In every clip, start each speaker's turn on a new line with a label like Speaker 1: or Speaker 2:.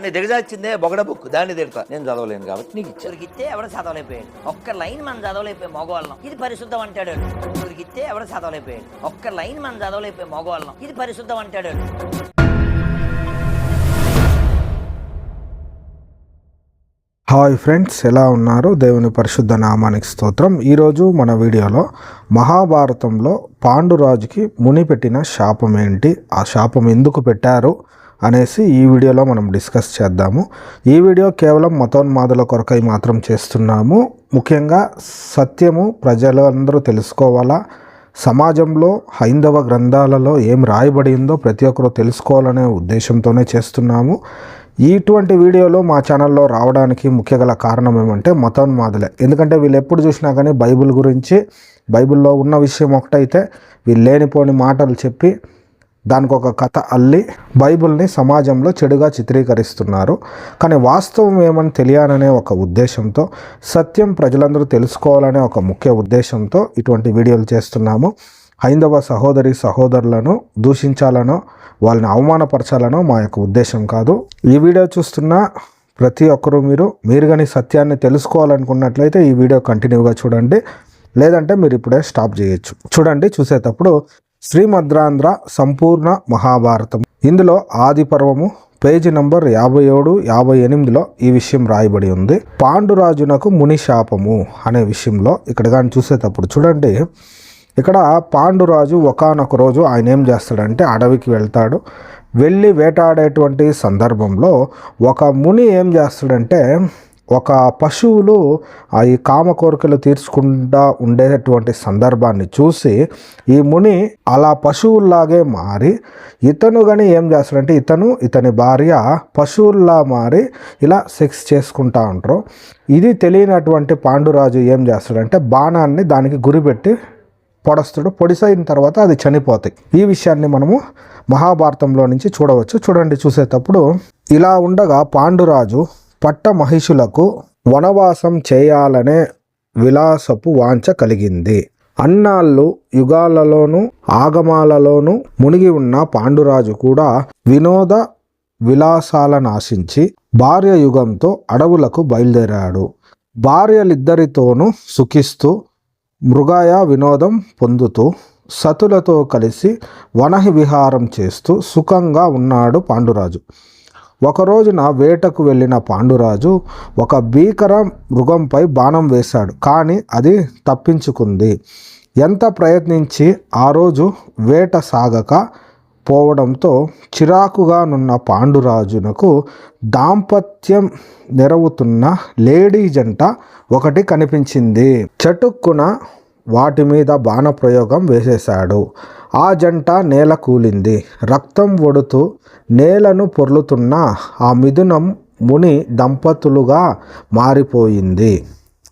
Speaker 1: అని దిగజార్చిందే బొగడ బుక్. దాన్ని తిడతా నేను చదవలేను కాబట్టి నీకు ఇచ్చాను.
Speaker 2: దొరికితే ఎవడ చదవలేకపోయాడు. ఒక్క లైన్ మనం చదవలేకపోయాం మగవాళ్ళం. ఇది పరిశుద్ధం అంటాడు. వాడు. దొరికితే ఎవడ చదవలేకపోయాడు. ఒక్క లైన్ మనం చదవలేకపోయాం మగవాళ్ళం. ఇది పరిశుద్ధం అంటాడు.
Speaker 3: హాయ్ ఫ్రెండ్స్ ఎలా ఉన్నారు? దేవుని పరిశుద్ధ నామానికి స్తోత్రం. ఈరోజు మన వీడియోలో మహాభారతంలో పాండురాజుకి ముని పెట్టిన శాపం ఏంటి? ఆ శాపం ఎందుకు పెట్టారు? అనేసి ఈ వీడియోలో మనం డిస్కస్ చేద్దాము. ఈ వీడియో కేవలం మతోన్మాదుల కొరకై మాత్రం చేస్తున్నాము. ముఖ్యంగా సత్యము ప్రజలందరూ తెలుసుకోవాలా? సమాజంలో హైందవ గ్రంథాలలో ఏం రాయబడి ఉందో ప్రతి ఒక్కరూ తెలుసుకోవాలనే ఉద్దేశంతోనే చేస్తున్నాము. ఇటువంటి వీడియోలు మా ఛానల్లో రావడానికి ముఖ్య గల కారణం ఏమంటే మతోన్మాదులే. ఎందుకంటే వీళ్ళు ఎప్పుడు చూసినా కానీ బైబిల్ గురించి బైబిల్లో ఉన్న విషయం ఒకటైతే వీళ్ళు లేనిపోని మాటలు చెప్పి దానికి ఒక కథ అల్లి బైబిల్ని సమాజంలో చెడుగా చిత్రీకరిస్తున్నారు. కానీ వాస్తవం ఏమని తెలియాలనే ఒక ఉద్దేశంతో సత్యం ప్రజలందరూ తెలుసుకోవాలనే ఒక ముఖ్య ఉద్దేశంతో ఇటువంటి వీడియోలు చేస్తున్నాము. హైందవ సహోదరి సహోదరులను దూషించాలనో వాళ్ళని అవమానపరచాలనో మా యొక్క ఉద్దేశం కాదు. ఈ వీడియో చూస్తున్న ప్రతి ఒక్కరూ మీరు మీరు కానీ సత్యాన్ని తెలుసుకోవాలనుకున్నట్లయితే ఈ వీడియో కంటిన్యూగా చూడండి. లేదంటే మీరు ఇప్పుడే స్టాప్ చేయొచ్చు. చూడండి చూసేటప్పుడు శ్రీమద్రాంధ్ర సంపూర్ణ మహాభారతం. ఇందులో ఆది పర్వము పేజీ నంబర్ యాభై ఏడు యాభై ఎనిమిదిలో ఈ విషయం రాయబడి ఉంది. పాండురాజునకు ముని శాపము అనే విషయంలో ఇక్కడ కానీ చూసేటప్పుడు చూడండి. ఇక్కడ పాండురాజు ఒకానొక రోజు ఆయన ఏం చేస్తాడంటే అడవికి వెళ్తాడు. వెళ్ళి వేటాడేటువంటి సందర్భంలో ఒక ముని ఏం చేస్తాడంటే ఒక పశువులు ఆ ఈ కామ కోరికలు తీర్చుకుంటా ఉండేటటువంటి సందర్భాన్ని చూసి ఈ ముని అలా పశువుల్లాగే మారి ఇతను కానీ ఏం చేస్తాడంటే ఇతను ఇతని భార్య పశువుల్లా మారి ఇలా సెక్స్ చేసుకుంటా ఉంటారు. ఇది తెలియనటువంటి పాండురాజు ఏం చేస్తాడంటే బాణాన్ని దానికి గురిపెట్టి పొడస్తాడు. పొడిసైన తర్వాత అది చనిపోతాయి. ఈ విషయాన్ని మనము మహాభారతంలో నుంచి చూడవచ్చు. చూడండి చూసేటప్పుడు ఇలా ఉండగా పాండురాజు పట్ట మహిషులకు వనవాసం చేయాలనే విలాసపు వాంఛ కలిగింది. అన్నాళ్ళు యుగాలలోనూ ఆగమాలలోనూ మునిగి ఉన్న పాండురాజు కూడా వినోద విలాసాలను ఆశించి భార్య యుగంతో అడవులకు బయలుదేరాడు. భార్యలిద్దరితోనూ సుఖిస్తూ మృగాయ వినోదం పొందుతూ సతులతో కలిసి వనహి విహారం చేస్తూ సుఖంగా ఉన్నాడు పాండురాజు. ఒకరోజున వేటకు వెళ్ళిన పాండురాజు ఒక భీకర మృగంపై బాణం వేశాడు. కానీ అది తప్పించుకుంది. ఎంత ప్రయత్నించి ఆ రోజు వేట సాగక పోవడంతో చిరాకుగా నున్న పాండురాజునకు దాంపత్యం నెరవుతున్న లేడీ జంట ఒకటి కనిపించింది. చటుక్కున వాటి మీద బాణప్రయోగం వేసేశాడు. ఆ జంట నేల కూలింది. రక్తం ఒడుతూ నేలను పొర్లుతున్న ఆ మిథునం ముని దంపతులుగా మారిపోయింది.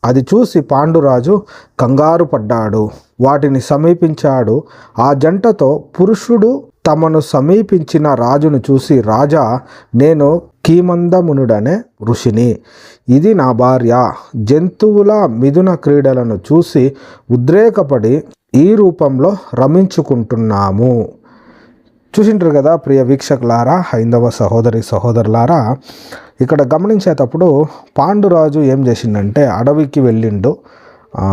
Speaker 3: అది చూసి పాండురాజు కంగారు పడ్డాడు. వాటిని సమీపించాడు. ఆ జంటతో పురుషుడు తమను సమీపించిన రాజును చూసి రాజా నేను కీమందమునుడనే ఋషిని. ఇది నా భార్య. జంతువుల మిథున క్రీడలను చూసి ఉద్రేకపడి ఈ రూపంలో రమించుకుంటున్నాము. చూసింటారు కదా ప్రియ వీక్షకులారా హైందవ సహోదరి సహోదరులారా ఇక్కడ గమనించేటప్పుడు పాండురాజు ఏం చేసిండంటే అడవికి వెళ్ళిండు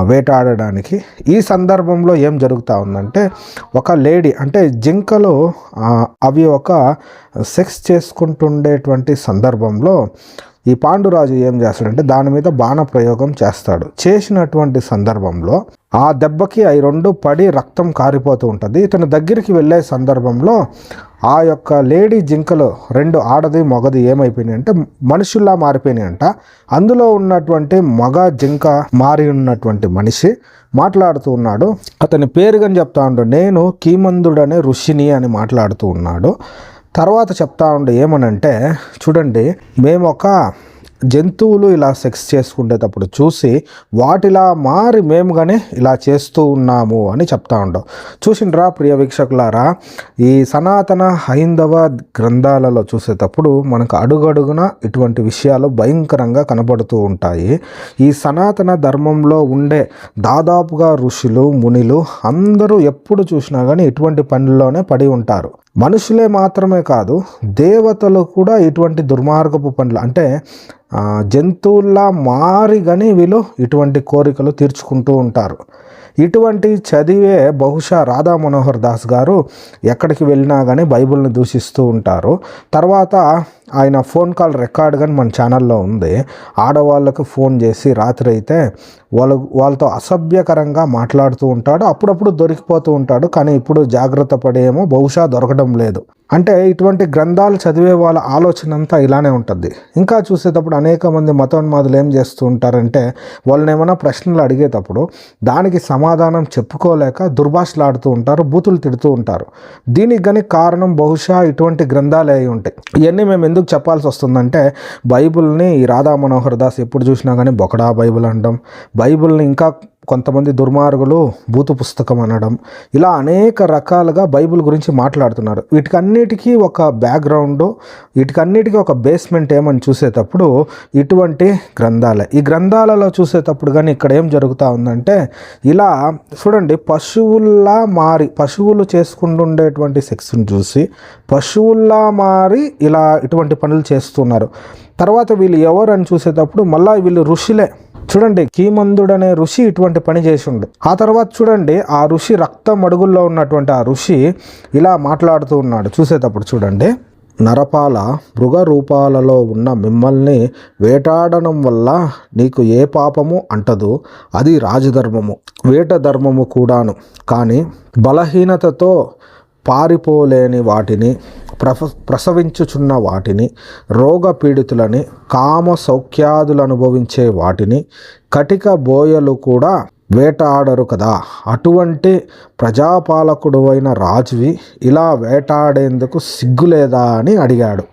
Speaker 3: వేటాడడానికి. ఈ సందర్భంలో ఏం జరుగుతూ ఉందంటే ఒక లేడీ అంటే జింకలు అవి ఒక సెక్స్ చేసుకుంటుండేటువంటి సందర్భంలో ఈ పాండురాజు ఏం చేస్తాడంటే దాని మీద బాణ ప్రయోగం చేస్తాడు. చేసినటువంటి సందర్భంలో ఆ దెబ్బకి అవి రెండు పడి రక్తం కారిపోతూ ఉంటుంది. ఇతని దగ్గరికి వెళ్ళే సందర్భంలో ఆ యొక్క లేడీ జింకలు రెండు ఆడది మగది ఏమైపోయినాయి అంటే మనుషుల్లా మారిపోయినాయి అంట. అందులో ఉన్నటువంటి మగ జింక మారి ఉన్నటువంటి మనిషి మాట్లాడుతూ ఉన్నాడు. అతని పేరుగా చెప్తా ఉండు. నేను కీమందుడనే ఋషిని అని మాట్లాడుతూ ఉన్నాడు. తర్వాత చెప్తా ఉండే ఏమనంటే చూడండి మేము ఒక జంతువులు ఇలా సెక్స్ చేసుకునేటప్పుడు చూసి వాటిలా మారి మేము కానీ ఇలా చేస్తూ ఉన్నాము అని చెప్తా ఉంటాం చూసిండ్రా ప్రియ వీక్షకులారా ఈ సనాతన హైందవ గ్రంథాలలో చూసేటప్పుడు మనకు అడుగడుగున ఇటువంటి విషయాలు భయంకరంగా కనబడుతూ ఉంటాయి. ఈ సనాతన ధర్మంలో ఉండే దాదాపుగా ఋషులు మునిలు అందరూ ఎప్పుడు చూసినా కానీ ఇటువంటి పనుల్లోనే పడి ఉంటారు. మనుషులే మాత్రమే కాదు దేవతలు కూడా ఇటువంటి దుర్మార్గపు పనులు అంటే జంతువుల్లా మారి కానీ వీళ్ళు ఇటువంటి కోరికలు తీర్చుకుంటూ ఉంటారు. ఇటువంటి చదివే బహుశా రాధా మనోహర్ దాస్ గారు ఎక్కడికి వెళ్ళినా కానీ బైబిల్ని దూషిస్తూ ఉంటారు. తర్వాత ఆయన ఫోన్ కాల్ రికార్డ్ కానీ మన ఛానల్లో ఉంది. ఆడవాళ్ళకు ఫోన్ చేసి రాత్రి అయితే వాళ్ళ వాళ్ళతో అసభ్యకరంగా మాట్లాడుతూ ఉంటాడు. అప్పుడప్పుడు దొరికిపోతూ ఉంటాడు. కానీ ఇప్పుడు జాగ్రత్త పడేమో బహుశా దొరకడం లేదు. అంటే ఇటువంటి గ్రంథాలు చదివే వాళ్ళ ఆలోచన అంతా ఇలానే ఉంటుంది. ఇంకా చూసేటప్పుడు అనేక మంది మతోన్మాదులు ఏం చేస్తూ ఉంటారంటే వాళ్ళని ఏమైనా ప్రశ్నలు అడిగేటప్పుడు దానికి సమాధానం చెప్పుకోలేక దుర్భాషలాడుతూ ఉంటారు బూతులు తిడుతూ ఉంటారు. దీనికి గని కారణం బహుశా ఇటువంటి గ్రంథాలే అయి ఉంటాయి. ఇవన్నీ మేము ఎందుకు చెప్పాల్సి వస్తుందంటే బైబిల్ని రాధా మనోహర్ దాస్ ఎప్పుడు చూసినా కానీ బొకడా బైబిల్ అంటాం. బైబిల్ని ఇంకా కొంతమంది దుర్మార్గులు భూత పుస్తకం అనడం ఇలా అనేక రకాలుగా బైబిల్ గురించి మాట్లాడుతున్నారు. వీటికన్నిటికీ ఒక బ్యాక్గ్రౌండ్ వీటికన్నిటికీ ఒక బేస్మెంట్ ఏమని చూసేటప్పుడు ఇటువంటి గ్రంథాలే. ఈ గ్రంథాలలో చూసేటప్పుడు కానీ ఇక్కడ ఏం జరుగుతూ ఉందంటే ఇలా చూడండి పశువుల్లా మారి పశువులు చేసుకుంటుండేటువంటి సెక్స్ని చూసి పశువుల్లా మారి ఇలా ఇటువంటి పనులు చేస్తున్నారు. తర్వాత వీళ్ళు ఎవరు అని చూసేటప్పుడు మళ్ళీ వీళ్ళు ఋషులే. చూడండి కీమందుడు అనే ఋషి ఇటువంటి పని చేసిండు. ఆ తర్వాత చూడండి ఆ ఋషి రక్తం అడుగుల్లో ఉన్నటువంటి ఆ ఋషి ఇలా మాట్లాడుతూ ఉన్నాడు. చూసేటప్పుడు చూడండి నరపాల మృగ రూపాలలో ఉన్న మిమ్మల్ని వేటాడడం వల్ల నీకు ఏ పాపము అంటదు అది రాజధర్మము వేట ధర్మము కూడాను. కానీ బలహీనతతో పారిపోలేని వాటిని ప్రస ప్రసవించుచున్న వాటిని రోగపీడితులని కామ సౌఖ్యాదులు అనుభవించే వాటిని కటిక బోయలు కూడా వేటాడరు కదా. అటువంటి ప్రజాపాలకుడు అయిన రాజువి ఇలా వేటాడేందుకు సిగ్గులేదా అని అడిగాడు.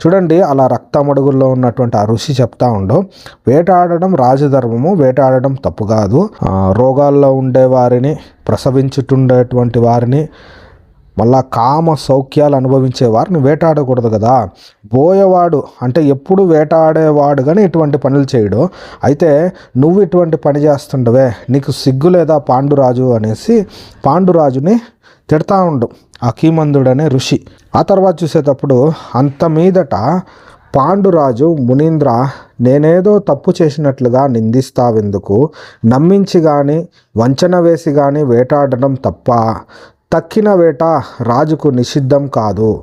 Speaker 3: చూడండి అలా రక్తమడుగుల్లో ఉన్నటువంటి ఆ ఋషి చెప్తా ఉండు వేటాడడం రాజధర్మము వేటాడడం తప్పు కాదు. రోగాల్లో ఉండే వారిని ప్రసవించుటుండేటువంటి వారిని మళ్ళా కామ సౌఖ్యాలు అనుభవించే వారిని వేటాడకూడదు కదా. బోయవాడు అంటే ఎప్పుడు వేటాడేవాడు కానీ ఇటువంటి పనులు చేయడు. అయితే నువ్వు ఇటువంటి పని చేస్తుండవే నీకు సిగ్గు లేదా పాండురాజు అనేసి పాండురాజుని తిడతా ఉండు ఆ ఋషి. ఆ తర్వాత చూసేటప్పుడు అంత మీదట పాండురాజు మునీంద్ర నేనేదో తప్పు చేసినట్లుగా నిందిస్తావెందుకు? నమ్మించి కానీ వంచన వేసి కానీ వేటాడడం తప్ప తక్కిన వేట రాజుకు నిషిద్ధం కాదు.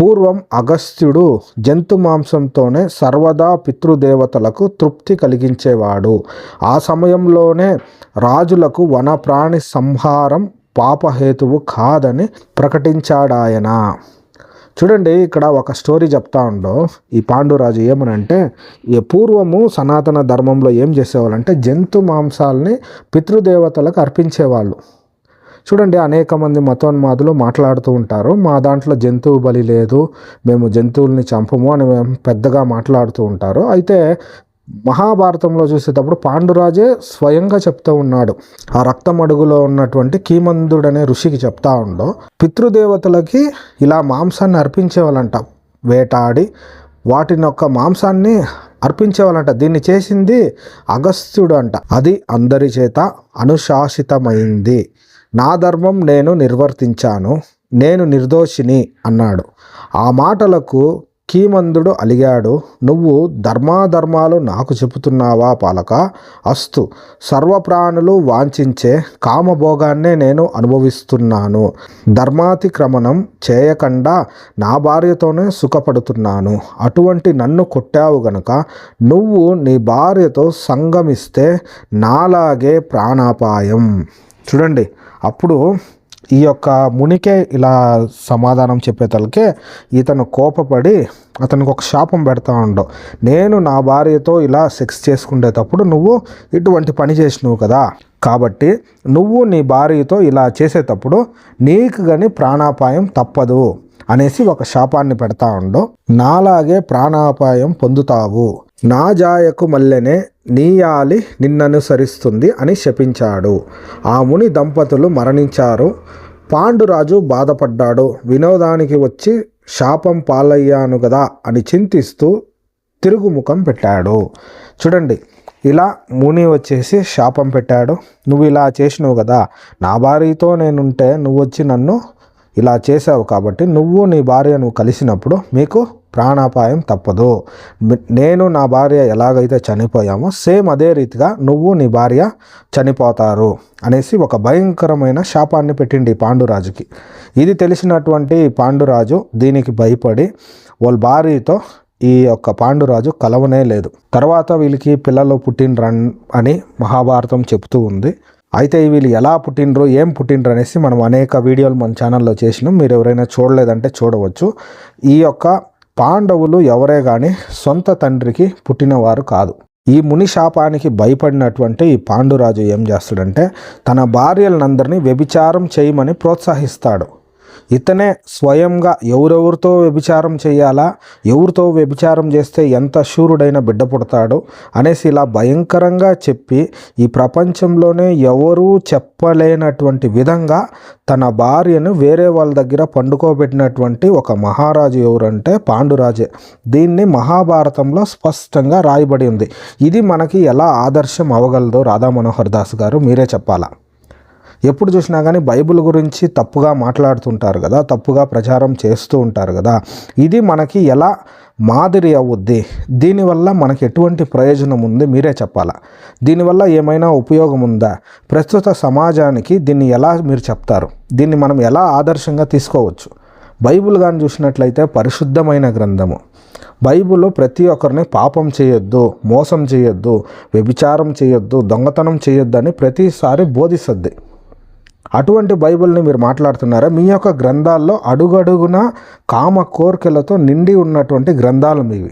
Speaker 3: పూర్వం అగస్త్యుడు జంతు మాంసంతోనే సర్వదా పితృదేవతలకు తృప్తి కలిగించేవాడు. ఆ సమయంలోనే రాజులకు వనప్రాణి సంహారం పాపహేతువు కాదని ప్రకటించాడాయన. చూడండి ఇక్కడ ఒక స్టోరీ చెప్తా ఉండో. ఈ పాండురాజు ఏమనంటే ఈ పూర్వము సనాతన ధర్మంలో ఏం చేసేవాళ్ళంటే జంతు మాంసాలని పితృదేవతలకు అర్పించేవాళ్ళు. చూడండి అనేక మంది మతోన్మాదులు మాట్లాడుతూ ఉంటారు. మా దాంట్లో జంతువు బలి లేదు మేము జంతువుల్ని చంపము అని మేము పెద్దగా మాట్లాడుతూ ఉంటారు. అయితే మహాభారతంలో చూసేటప్పుడు పాండురాజే స్వయంగా చెప్తూ ఉన్నాడు. ఆ రక్తం అడుగులో ఉన్నటువంటి కీమందుడనే ఋషికి చెప్తా ఉండో. పితృదేవతలకి ఇలా మాంసాన్ని అర్పించేవాళ్ళంట వేటాడి వాటిని యొక్క మాంసాన్ని అర్పించేవాళ్ళంట దీన్ని చేసింది అగస్త్యుడు అంట. అది అందరి చేత అనుశాసితమైంది. నా ధర్మం నేను నిర్వర్తించాను నేను నిర్దోషిని అన్నాడు. ఆ మాటలకు కీమందుడు అలిగాడు. నువ్వు ధర్మాధర్మాలు నాకు చెబుతున్నావా పాలక? అస్తు. సర్వప్రాణులు వాంఛించే కామభోగాన్నే నేను అనుభవిస్తున్నాను. ధర్మాతిక్రమణం చేయకుండా నా భార్యతోనే సుఖపడుతున్నాను. అటువంటి నన్ను కొట్టావు గనక నువ్వు నీ భార్యతో సంగమిస్తే నాలాగే ప్రాణాపాయం. చూడండి. అప్పుడు ఈ యొక్క మునికే ఇలా సమాధానం చెప్పేతలకే ఇతను కోపపడి అతనికి ఒక శాపం పెడతా ఉండవు నేను నా భార్యతో ఇలా సెక్స్ చేసుకునేటప్పుడు నువ్వు ఇటువంటి పని చేసినావు కదా. కాబట్టి నువ్వు నీ భార్యతో ఇలా చేసేటప్పుడు నీకు కానీ ప్రాణాపాయం తప్పదు అనేసి ఒక శాపాన్ని పెడతా ఉండు. నాలాగే ప్రాణాపాయం పొందుతావు. నా జాయకు మల్లెనే నీయాలి నిన్ననుసరిస్తుంది అని శపించాడు. ఆ ముని దంపతులు మరణించారు. పాండురాజు బాధపడ్డాడు. వినోదానికి వచ్చి శాపం పాలయ్యాను కదా అని చింతిస్తూ తిరుగుముఖం పెట్టాడు. చూడండి ఇలా ముని వచ్చేసి శాపం పెట్టాడు. నువ్వు ఇలా చేసినావు కదా నా భార్యతో నేనుంటే నువ్వు వచ్చి నన్ను ఇలా చేసావు కాబట్టి నువ్వు నీ భార్య నువ్వు కలిసినప్పుడు మీకు ప్రాణాపాయం తప్పదు. నేను నా భార్య ఎలాగైతే చనిపోయామో సేమ్ అదే రీతిగా నువ్వు నీ భార్య చనిపోతారు అనేసి ఒక భయంకరమైన శాపాన్ని పెట్టింది ఈ పాండురాజుకి. ఇది తెలిసినటువంటి పాండురాజు దీనికి భయపడి వాళ్ళ భార్యతో ఈ యొక్క పాండురాజు కలవనే లేదు. తర్వాత వీళ్ళకి పిల్లలు పుట్టినరన్ అని మహాభారతం చెప్తూ ఉంది. అయితే వీళ్ళు ఎలా పుట్టినరు ఏం పుట్టినరు అనేసి మనం అనేక వీడియోలు మన ఛానల్లో చేసినాం. మీరు ఎవరైనా చూడలేదంటే చూడవచ్చు. ఈ యొక్క పాండవులు ఎవరే కానీ సొంత తండ్రికి పుట్టినవారు కాదు. ఈ ముని శాపానికి భయపడినటువంటి ఈ పాండురాజు ఏం చేస్తాడంటే తన భార్యలందరినీ వ్యభిచారం చేయమని ప్రోత్సహిస్తాడు. ఇతనే స్వయంగా ఎవరెవరితో వ్యభిచారం చేయాలా ఎవరితో వ్యభిచారం చేస్తే ఎంత శూరుడైన బిడ్డ పుడతాడు అనేసి ఇలా భయంకరంగా చెప్పి ఈ ప్రపంచంలోనే ఎవరూ చెప్పలేనటువంటి విధంగా తన భార్యను వేరే వాళ్ళ దగ్గర పండుకోబెట్టినటువంటి ఒక మహారాజు ఎవరంటే పాండురాజే. దీన్ని మహాభారతంలో స్పష్టంగా రాయబడి ఉంది. ఇది మనకి ఎలా ఆదర్శం అవగలదో రాధా మనోహర్ దాస్ గారు మీరే చెప్పాలా? ఎప్పుడు చూసినా కానీ బైబిల్ గురించి తప్పుగా మాట్లాడుతుంటారు కదా తప్పుగా ప్రచారం చేస్తూ ఉంటారు కదా. ఇది మనకి ఎలా మాదిరి అవుద్ది? దీనివల్ల మనకి ఎటువంటి ప్రయోజనం ఉంది? మీరే చెప్పాలా? దీనివల్ల ఏమైనా ఉపయోగం ఉందా? ప్రస్తుత సమాజానికి దీన్ని ఎలా మీరు చెప్తారు? దీన్ని మనం ఎలా ఆదర్శంగా తీసుకోవచ్చు? బైబుల్ కానీ చూసినట్లయితే పరిశుద్ధమైన గ్రంథము. బైబిల్ ప్రతి ఒక్కరిని పాపం చేయొద్దు మోసం చేయొద్దు వ్యభిచారం చేయొద్దు దొంగతనం చేయొద్దు అని ప్రతిసారి బోధిస్తుంది. అటువంటి బైబిల్ని మీరు మాట్లాడుతున్నారా? మీ యొక్క గ్రంథాల్లో అడుగడుగున కామ కోరికలతో నిండి ఉన్నటువంటి గ్రంథాలు మీవి.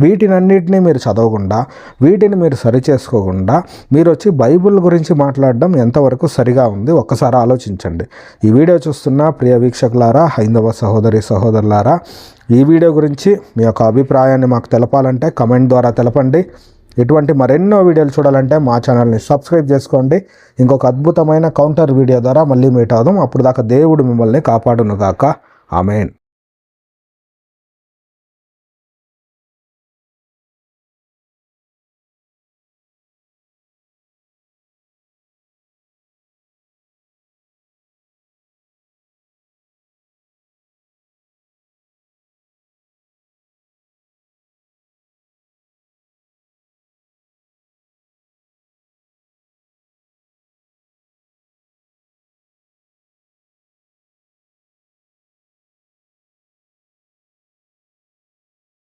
Speaker 3: వీటినన్నిటినీ మీరు చదవకుండా వీటిని మీరు సరిచేసుకోకుండా మీరు వచ్చి బైబిల్ గురించి మాట్లాడడం ఎంతవరకు సరిగా ఉంది? ఒక్కసారి ఆలోచించండి. ఈ వీడియో చూస్తున్న ప్రియ వీక్షకులారా హైందవ సహోదరి సహోదరులారా ఈ వీడియో గురించి మీ యొక్క అభిప్రాయాన్ని మాకు తెలపాలంటే కమెంట్ ద్వారా తెలపండి. ఇటువంటి మరెన్నో వీడియోలు చూడాలంటే మా ఛానల్ని సబ్స్క్రైబ్ చేసుకోండి. ఇంకొక అద్భుతమైన కౌంటర్ వీడియో ద్వారా మళ్ళీ మీట్ అవుదాం. అప్పుడు దాకా దేవుడు మిమ్మల్ని కాపాడునుగాక. ఆమెన్.